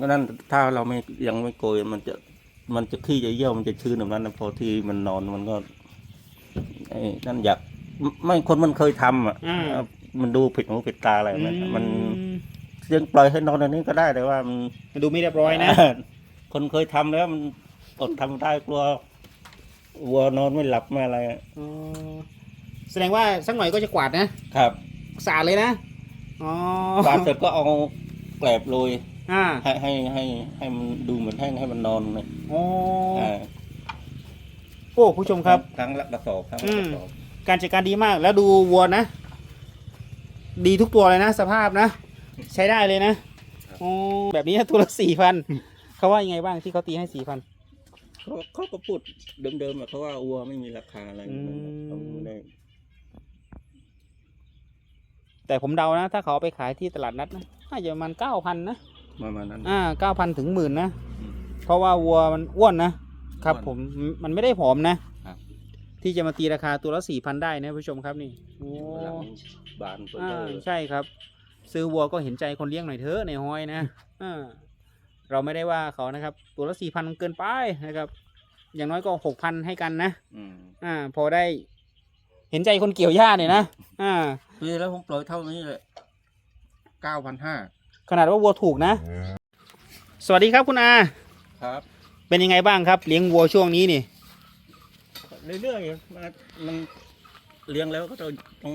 ก็นั่นถ้าเราไม่ยังไม่โกยมันจะมันจะขี้จะเยี่ยวมันจะชื้นแบบนั้นนะพอที่มันนอนมันก็ไอ้นั่นอยากไม่ไม่คนมันเคยทำอะอ่ามันดูผิดหูผิดตาอะไรแบบนั้นมันอืมยังปล่อยให้นอนอันนี้ก็ได้แต่ว่ามัน มันดูไม่เรียบร้อยนะ คนเคยทำแล้วมันอดทำได้กลัววัวนอนไม่หลับไม่อะไรอะอ๋อแสดงว่าสักหน่อยก็จะกวาดนะครับสะอาดเลยนะ อ๋อกวาดเสร็จก็เอาแกลบโรย อ่าให้ให้ให้ให้มันดูเหมือนแห้งให้มันนอนเลยอ๋ออ่าโอ้ผู้ชมครับ ครั้งละกระสอบครั้งอืละกมระสอบการจัดการดีมากแล้วดูวัวนะ ดีทุกตัวเลยนะ สภาพนะ ใช้ได้เลยนะอ๋อแบบนี้ตัวละสี่พันเขาว่ายังไงบ้างที่เขาตีให้สี่พันเขาเขาก็พูดเดิมๆอะเขาว่าวัวไม่มีราคาอะไรอืมเขาไม่ได้แต่ผมเดานะ ถ้าเขาเอาไปขายที่ตลาดนัดนะน่าจะประมาณเก้าพันนะ ประมาณนั้น อ่าเก้าพันถึงหมื่นนะ อืมเพราะว่าวัวมันอ้วนนะ ครับอ้วนผมมันไม่ได้ผอมนะครับ ที่จะมาตีราคาตัวละสี่พันได้นะผู้ชมครับนี่โอ้หลังบานเปิดอ่าเลยใช่ครับ ซื้อวัวก็เห็นใจคนเลี้ยงหน่อยเถอะในห้อยนะอ่าเราไม่ได้ว่าเขานะครับ ตัวละสี่พันเกินไปนะครับ อย่างน้อยก็หกพันให้กันนะ อืมอ่า พอได้ เห็นใจคนเกี่ยวหญ้าเนี่ยนะอ่า ปีแล้วผมปล่อยเท่านี้เลยเก้าพันห้า ขนาดว่าวัวถูกนะ สวัสดีครับคุณอา ครับ เป็นยังไงบ้างครับ เลี้ยงวัวช่วงนี้นี่เรื่อยๆมันมันเลี้ยงแล้วก็ต้องต้อง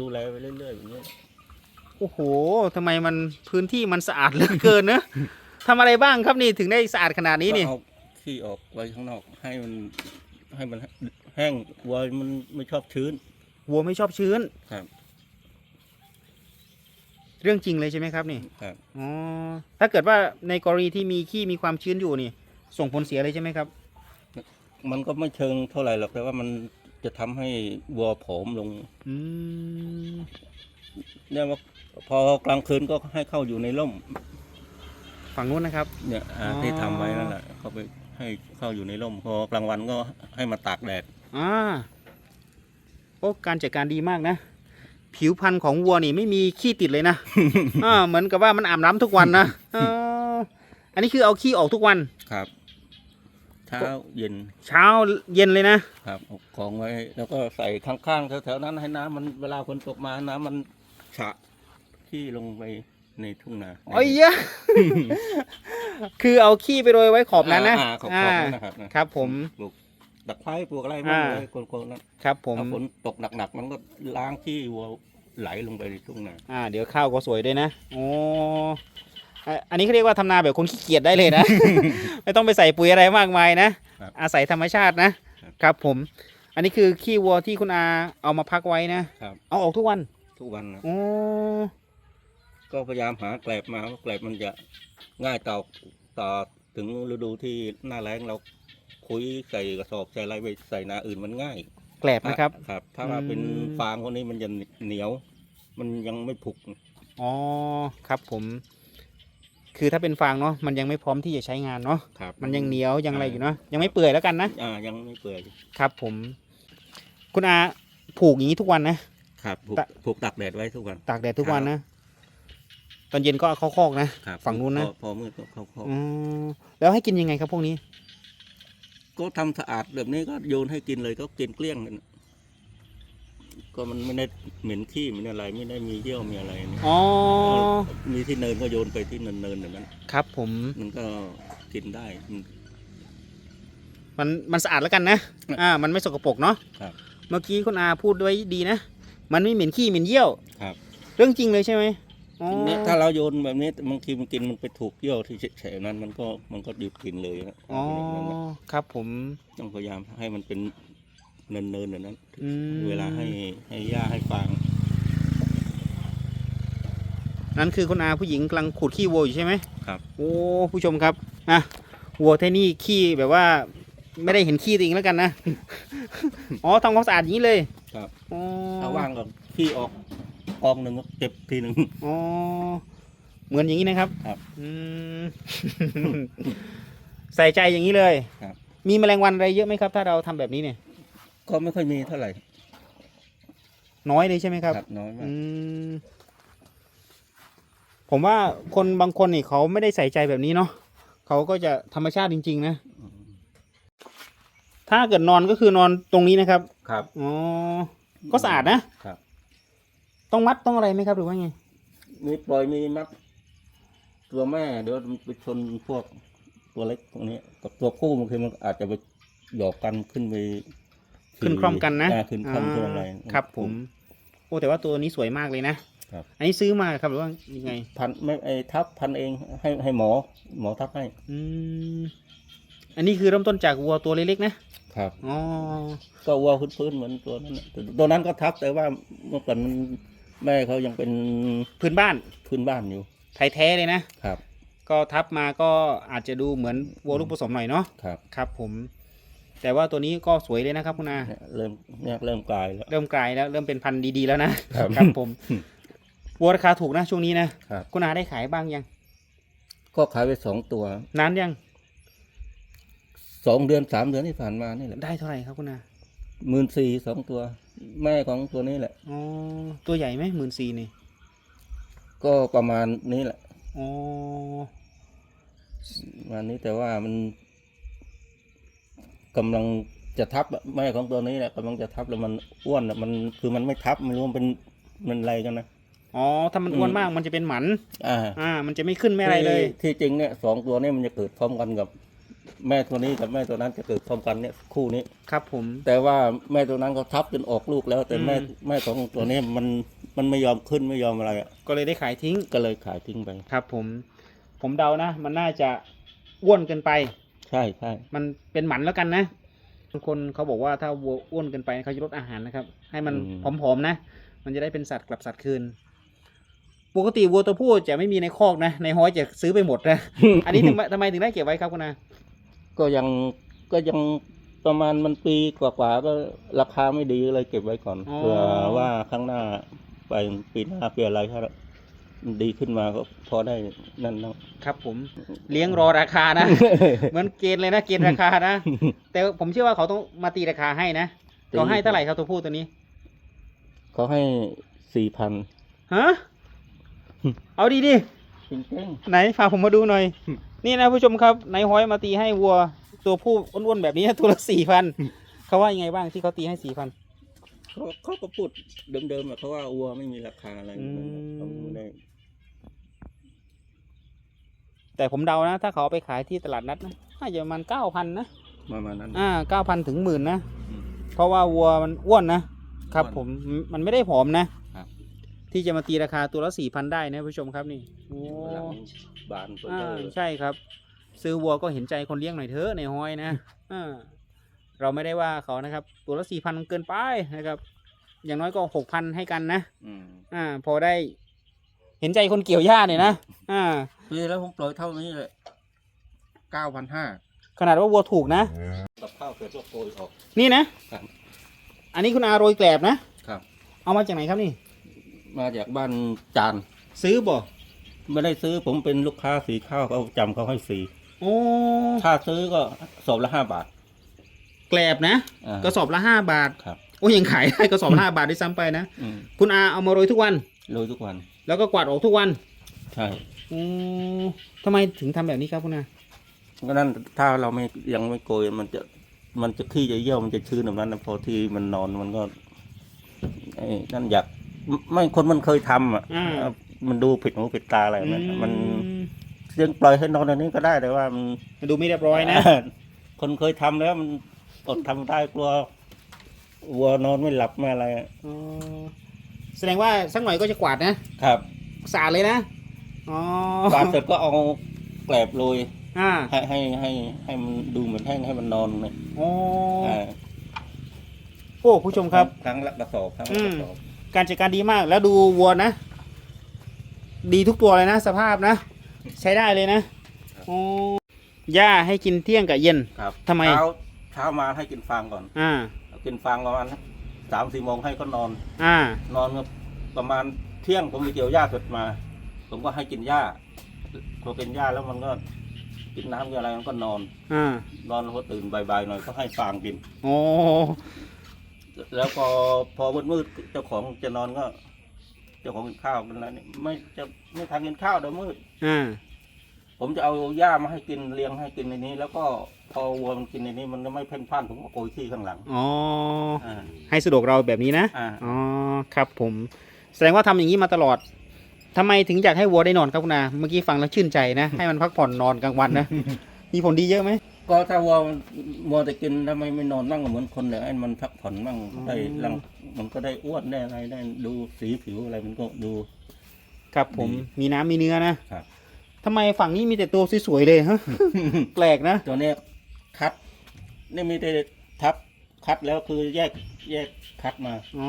ดูแลไปเรื่อยๆอย่างนี้โอ้โหทำไมมันพื้นที่มันสะอาดเหลือเกินนะทำอะไรบ้างครับนี่ถึงได้สะอาดขนาดนี้นี่ก็เอาขี้ออกไว้ข้างนอกให้มันให้มันแห้งวัวมันไม่ชอบชื้น วัวไม่ชอบชื้นครับ เรื่องจริงเลยใช่ไหมครับนี่ครับ อ๋อถ้าเกิดว่าในกรณีที่มีขี้มีความชื้นอยู่นี่ ส่งผลเสียเลยใช่ไหมครับ มันก็ไม่เชิงเท่าไหร่หรอกแต่ว่ามันจะทำให้วัวผอมลงอืมเนี่ยว่าพอกลางคืนก็ให้เข้าอยู่ในร่ม ฝั่งนู้นนะครับ เนี่ยอ่าอ๋อ ที่ทำไว้นั่นแหละเขาไปให้เข้าอยู่ในร่มพอกลางวันก็ให้มาตากแดด อ่าโอ้การจัดการดีมากนะ ผิวพรรณของวัวนี่ไม่มีขี้ติดเลยนะ อ่าเหมือนกับว่ามันอาบน้ำทุกวันนะอ่าอันนี้คือเอาขี้ออกทุกวัน ครับ เช้าเย็นเช้าเย็นเลยนะ ครับเอากองไว้ แล้วก็ใส่ข้างๆแถวๆนั้นให้น้ำมันเวลาฝนตกมาน้ำมันฉะที่ลงไปในทุ่งนาโอ้ยยะคือเอาขี้ไปโรยไว้ขอบนั้นนะอ่าขอบๆนั้นนะครับนะ ครับผม ปลูก ตะไคร้ปลูกอะไรบ้างอ่าเลยคนๆนั้นครับผมถ้าฝนตกหนักๆมันก็ล้างที่วัวไหลลงไปในทุ่งนาอ่า เดี๋ยวข้าวก็สวยด้วยนะโอ้อะอันนี้เขาเรียกว่าทำนาแบบคนขี้เกียจได้เลยนะ ไม่ต้องไปใส่ปุ๋ยอะไรมากมายนะ ครับอาศัยธรรมชาตินะ ครับครับผม อันนี้คือขี้วัวที่คุณอาเอามาพักไว้นะครับ เอาออกทุกวันทุกวันนะโอ้ก็พยายามหาแกลบมาเพราะแกลบมันจะง่ายต่อต่อถึงฤดูที่หน้าแล้งเรา คุยใส่กระสอบใส่อะไรไปใส่นาอื่นมันง่ายแกลบนะครับ ครับ ถ้าว่าเป็นอืม ฟางพวกนี้มันจะเหนียว มันยังไม่ผุกอ๋อครับผม คือถ้าเป็นฟางเนาะมันยังไม่พร้อมที่จะใช้งานเนาะครับมันยังเหนียวยังอะไรอยู่เนาะยังไม่เปื่อยแล้วกันนะอ่ายังไม่เปื่อยครับผม คุณอาผูกอย่างนี้ทุกวันนะ ครับผูกตะ ผูกตักแดดไว้ทุกวัน ตากแดดทุกวันนะตอนเย็นก็เอาเข้าคอกนะ ครับฝั่งนู้นนะ พอพอมืดก็เขาเขาอ๋อแล้วให้กินยังไงครับพวกนี้ ก็ทำสะอาดแบบนี้ก็โยนให้กินเลยก็กินเกลี้ยงกันก็มันไม่ได้เหม็นขี้เหม็นอะไรไม่ได้มีเยี่ยวมีอะไรนะอ๋อมีที่เนินก็โยนไปที่เนินเนินอย่างนั้นครับ ผมมันก็กินได้มันมันมันสะอาดแล้วกันนะอ่า มันไม่สกปรกเนาะครับ เมื่อกี้คุณอาพูดไว้ดีนะมันไม่เหม็นขี้เหม็นเยี่ยวครับ เรื่องจริงเลยใช่ไหม อ๋อเนี่ยถ้าเราโยนแบบนี้บางทีมันกินมันไปถูกเยี่ยวที่แฉะๆนั้นมันก็มันก็หยุดกินเลยนะอ๋อครับผมต้องพยายามให้มันเป็นเนินๆอย่างนั้นอืมเวลาให้ให้หญ้าให้ฟาง นั่นคือคุณอาผู้หญิงกำลังขูดขี้วัวอยู่ใช่ไหมครับ โอ้ผู้ชมครับนะวัวที่นี่ขี้แบบว่าไม่ได้เห็นขี้ตัวเองแล้วกันนะ อ๋อทำความสะอาดอย่างนี้เลย ครับอ๋อถ้าว่างก็ขี้ออก กองหนึ่งก็เก็บทีหนึ่ง อ๋อเหมือนอย่างนี้นะครับครับอืม ใส่ใจอย่างนี้เลยครับ มีแมลงวันอะไรเยอะไหมครับ ถ้าเราทำแบบนี้เนี่ย ก็ไม่ค่อยมีเท่าไหร่น้อยเลยใช่ไหมครับน้อยมาก อืม ผมว่าคนบางคนนี่เขาไม่ได้ใส่ใจแบบนี้เนาะเขาก็จะธรรมชาติจริง ๆ นะถ้าเกิดนอนก็คือนอนตรงนี้นะครับครับ อ๋อก็สะอาดนะครับ ต้องมัดต้องอะไรไหมครับหรือว่าไงมีปล่อยมีมัด ตัวแม่เดี๋ยวมันไปชนพวกตัวเล็กพวกนี้กับตัวผู้บางทีมันอาจจะไปหยอกกันขึ้นไปขึ้นคล่อมกันนะาขึ้นคล่อมขึ้นอะไราครับ ผมโอ้แต่ว่าตัวนี้สวยมากเลยนะครับ อันนี้ซื้อมาครับหรือว่ายังไง พันไม่ไอ้ทับพันเองให้ให้หมอ หมอทับให้ อืมอันนี้คือเริ่มต้นจากวัวตัวเล็กๆนะครับอ๋อก็วัวพื้นๆเหมือนตัวนั้นน่ะตัวนั้นก็ทับแต่ว่าเมื่อก่อนมัน แม่เขายังเป็นพื้นบ้านพื้นบ้านอยู่ ไทยแท้เลยนะ ครับ ก็ทับมาก็อาจจะดูเหมือนวัวลูกผสมหน่อยเนาะครับ ครับผม แต่ว่าตัวนี้ก็สวยเลยนะครับคุณอาเนี่ยเริ่มเนี่ยเริ่มกลายแล้ว เริ่มกลายแล้วเริ่มเป็นพันธุ์ดีๆแล้วนะครับ ครับผมวัวราคาถูกนะช่วงนี้นะครับ คุณอาได้ขายบ้างยังก็ขายไปสองตัวนานยังสองเดือนสามเดือนที่ผ่านมานี่แหละได้เท่าไหร่ครับคุณอาหมื่นสี่สองตัว แม่ของตัวนี้แหละ อ๋อ ตัวใหญ่ไหมหมื่นสี่นี่ ก็ประมาณนี้แหละอ๋อ ประมาณนี้แต่ว่ามันกำลังจะทับอะแม่ของตัวนี้แหละกำลังจะทับแล้วมันอ้วนอะมันคือมันไม่ทับไม่รู้มันเป็นมันอะไรกันนะ อ๋อ ถ้ามันอ้วนอืม มากมันจะเป็นหมัน อ่าอ่า มันจะไม่ขึ้นไม่อะไรเลย ที่ที่จริงเนี่ยสองตัวนี้มันจะเกิดพร้อมกันกับ แม่ตัวนี้กับแม่ตัวนั้นจะเกิดพร้อมกันเนี่ยคู่นี้ ครับผม แต่ว่าแม่ตัวนั้นเขาทับจนออกลูกแล้ว แต่แม่อืม แม่ของตัวนี้มันมันไม่ยอมขึ้นไม่ยอมอะไรอะก็เลยได้ขายทิ้ง ก็เลยขายทิ้งไป ครับผม ผมเดานะ มันน่าจะอ้วนเกินไป ใช่ใช่มันเป็นหมันแล้วกันนะบางคนเขาบอกว่าถ้าวัวอ้วนเกินไปเขาจะลดอาหารนะครับ ให้มันผอมๆนะ มันจะได้เป็นสัตว์กลับสัตว์คืน ปกติวัวตัวผู้จะไม่มีในคอกนะ ในห้อยจะซื้อไปหมดนะ อันนี้ทำไมทำไมถึงได้เก็บไว้ครับคุณอา ก็ยังก็ยังประมาณมันปีกว่าๆก็ราคาไม่ดีเลยเก็บไว้ก่อนเผื่อว่าข้างหน้าไปปีหน้าเปลี่ยนอะไรถ้ามันดีขึ้นมาก็พอได้นั่นเนาะครับผมเลี้ยงรอราคานะ เหมือนเกณฑ์เลยนะเกณฑ์ราคานะ แต่ผมเชื่อว่าเขาต้องมาตีราคาให้นะตี เขาให้เท่าไหร่ครับตัวผู้ตัวนี้เขาให้สี่พัน ฮะ เอาดีดิจริงไหนพาผมมาดูหน่อย นี่นะผู้ชมครับนายห้อยมาตีให้วัวตัวผู้อ้วนๆแบบนี้ตัวละสี่พันเขาว่ายังไงบ้างที่เขาตีให้สี่พันๆเขาเขาก็พูดเดิมๆอะเขาว่าวัวไม่มีราคาอะไรอืม เขาไม่ได้แต่ผมเดานะ ถ้าเขาเอาไปขายที่ตลาดนัดนะน่าจะประมาณเก้าพันนะ ประมาณนั้น อ่าเก้าพันถึงหมื่นนะ อืมเพราะว่าวัวมันอ้วนนะครับอ้วนผมมันไม่ได้ผอมนะครับ ที่จะมาตีราคาตัวละสี่พันได้นะผู้ชมครับนี่โอ้หลังบานเปิดอ่าเลยใช่ครับ ซื้อวัวก็เห็นใจคนเลี้ยงหน่อยเถอะในห้อยนะอ่าเราไม่ได้ว่าเขานะครับ ตัวละสี่พันเกินไปนะครับ อย่างน้อยก็หกพันให้กันนะอืมอ่า พอได้ เห็นใจคนเกี่ยวหญ้าเนี่ยนะอ่าปีแล้วผมปล่อยเท่านี้เลยเก้าพันห้าขนาดว่าวัวถูกนะกับข้าวเสร็จก็โกยออก นี่นะครับอันนี้คุณอาโรยแกลบนะครับ เอามาจากไหนครับนี่ มาจากบ้านจานซื้อบ่ไม่ได้ซื้อผมเป็นลูกค้าสีข้าวเขาจำเขาให้ฟรีโอ้ถ้าซื้อก็สอบละห้าบาท แกลบนะอ่ากระสอบละห้าบาทครับ โอ้ยังขายได้กระสอบละห้าบาทด้วยซ้ำไปนะอืมคุณอาเอามาโรยทุกวัน โรยทุกวัน แล้วก็กวาดออกทุกวันใช่โอ้ทำไมถึงทำแบบนี้ครับคุณอาก็นั่นถ้าเราไม่ยังไม่โกยมันจะมันจะขี้จะเยี่ยวมันจะชื้นแบบนั้นนะพอที่มันนอนมันก็ไอ้นั่นอยาก ไม่ไม่คนมันเคยทำอะอ่า มันดูผิดหูผิดตาอะไรแบบนั้นอืมันยังปล่อยให้นอนอันนี้ก็ได้แต่ว่ามัน มันดูไม่เรียบร้อยนะ คนเคยทำแล้วมันอดทำได้กลัววัวนอนไม่หลับไม่อะไรอะอ๋อแสดงว่าสักหน่อยก็จะกวาดนะครับสะอาดเลยนะ อ๋อ กวาดเสร็จก็เอาแกลบโรยอ่า ให้ให้ให้ให้มันดูเหมือนแห้งให้มันนอนเลยโอ้อ่าโอ้ ผู้ชมครับ ครั้งละกระสอบครั้งอืละกมระสอบ การจัดการดีมาก แล้วดูวัวนะ ดีทุกตัวเลยนะ สภาพนะ ใช้ได้เลยนะโอ้หญ้าให้กินเที่ยงกับเย็นครับทำไม เช้าเช้ามาให้กินฟางก่อน อ่า กินฟางประมาณสามสี่โมงให้ก็นอน อ่า นอนก็ประมาณเที่ยงผมไปเกี่ยวหญ้าเสร็จมา ผมก็ให้กินหญ้าพอกินหญ้าแล้วมันก็กินน้ำกินอะไรมันก็นอน อ่านอนแล้วพอตื่นบ่ายๆหน่อยก็ให้ฟางกิน โอ้ แล้วพอพอมืดๆเจ้าของจะนอนก็จจ้าของกินข้าวมันแล้วนี่ไม่จะไม่ทานกินข้าวเดี๋ยวมืดอ่าผมจะเอาหญ้ามาให้กินเลี้ยงให้กินในนี้ แล้วก็พอวัวมันกินในนี้ มันจะไม่เพ่นพ่านผมก็โกยขี้ข้างหลังอ๋ออ่า ให้สะดวกเราแบบนี้นะอ่า อ๋อครับผม แสดงว่าทำอย่างนี้มาตลอดทำไมถึงอยากให้วัวได้นอนครับคุณอาเมื่อกี้ฟังแล้วชื่นใจนะ ให้มันพักผ่อนนอนกลางวันนะ มีผลดีเยอะไหม ก็ถ้าวัวมันวัวแต่กินทำไมไม่นอนบ้างเหมือนคนเนี่ยไอ้มันพักผ่อนบ้างได้รังมันก็ได้อ้วนได้อะไรได้ดูสีผิวอะไรมันก็ดู ครับผมดี มีน้ำมีเนื้อนะครับ ทำไมฝั่งนี้มีแต่ตัวสวยๆเลยฮะ แปลกนะ ตัวเนี้ยคัดนี่มีแต่ทับคัดแล้วคือแยกแยกคัดมาอ๋อ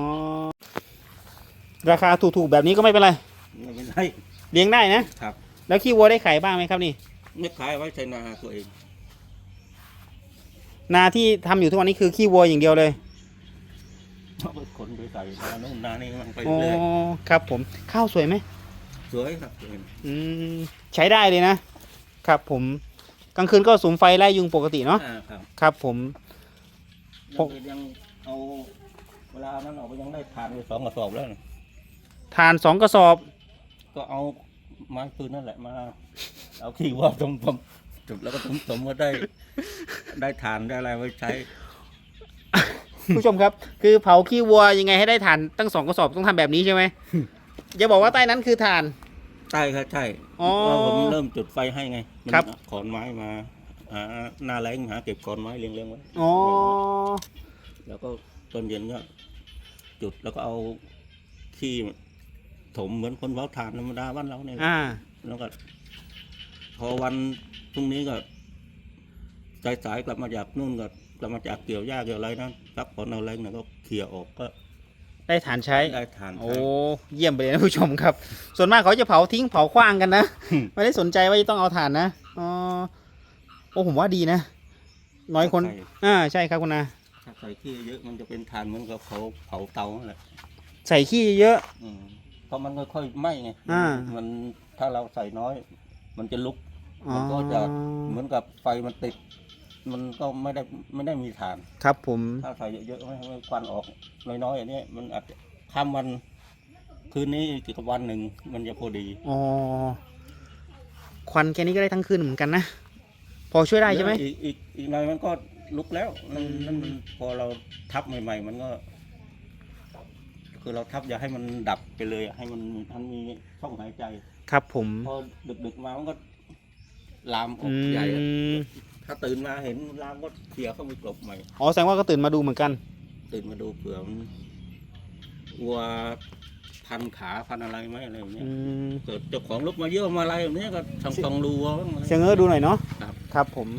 ราคาถูกๆแบบนี้ก็ไม่เป็นไร ไม่เป็นไรเลี้ยงได้นะ ครับ แล้วขี้วัวได้ไข่บ้างไหมครับนี่ ไม่ขายไว้ใช้นาตัวเอง นาที่ทำอยู่ทุกวันนี้คือขี้วัวอย่างเดียวเลยเอาไปขนไปใส่นาโน่นนานี่มันไปอ๋อเรื่อยครับผมข้าวสวยไหมสวยครับสวยอืมใช้ได้เลยนะครับ ผมกลางคืนก็สุมไฟไล่ยุงปกติเนาะอ่าครับครับ ผม ผยังมยังเอาเวลานั้นออกไปยังได้ทานไปสองกระสอบแล้วนะทานสองกระสอบ ก็เอาไม้ปืนนั่นแหละมา เอาขี้ว่าตรงผม จุดแล้วก็สมสมก็ได้ ได้ทานได้อะไรไว้ใช้ ผู้ชมครับ คือเผาขี้วัวยังไงให้ได้ทานตั้งสองกระสอบต้องทำแบบนี้ใช่ไหมอย่าบอกว่าใต้นั้นคือทาน ใช่ครับใช่อ๋อเพราะผมเริ่มจุดไฟให้ไงมันครับ ขอนไม้มาหาหน้าแรงหาเก็บขอนไม้เลี้ยงๆไว้อ๋อแล้วก็ตอนเย็นก็จุดแล้วก็เอาขี้ถมเหมือนคนเผาถ่านธรรมดาบ้านเราเนี่ย อ่า แล้วก็ พอวันพรุ่งนี้ก็สายๆกลับมาจากนู่นก็กลับมาจากเกี่ยวหญ้าเกี่ยวอะไรนะพักผ่อนเอาแรงหน่อยก็เคลียร์ออกก็ได้ฐานใช้ ได้ทานโอ้ใช้เยี่ยมไปเลยนะผู้ชมครับ ส่วนมากเขาจะเผาทิ้งเผาขว้างกันนะอืมไม่ได้สนใจว่าจะต้องเอาถ่านนะ อ๋อ โอ้ผมว่าดีนะ น้อยคนใช่อ่า ใช่ครับคุณอาถ้าใส่ขี้เยอะมันจะเป็นทานเหมือนกับเขาเผาเตานั่นแหละใส่ขี้เยอะ อืมเพราะมันค่อยๆไหม้ไง อ่า มันถ้าเราใส่น้อย มันจะลุก อ๋อมันก็จะเหมือนกับไฟมันติด มันก็ไม่ได้ไม่ได้มีฐาน ครับผม ถ้าใส่เยอะๆไม่ให้ควันออกน้อยๆอย่างนี้มันอาจจะข้ามวันคืนนี้อีกวันหนึ่งมันจะพอดีอ๋อ ควันแค่นี้ก็ได้ทั้งคืนเหมือนกันนะ พอช่วยได้ใช่ไหม อีกอีกอีกหน่อยมันก็ลุกแล้วนั่นอืมนั่นมันพอเราทับใหม่ ๆ มันก็ คือเราทับอย่าให้มันดับไปเลยอะให้มันมันมีช่องหายใจ ครับผม พอดึกๆมามันก็ ลามอออืกใหญ่อะมถ้าตื่นมาเห็นลามก็เคลียร์เข้าไปกลบใหม่ อ๋อแสดงว่าก็ตื่นมาดูเหมือนกัน ตื่นมาดูเผื่อมันวัวพันขาพันอะไรไหมอะไรแบบเนี้ยอืม เกิดเจ้าของลุกมาเยอะมาอะไรแบบเนี้ยก็ส่องส่องดูวัวบ้างอะไร เสียงเออดูหน่อยเนาะครับ ครับผม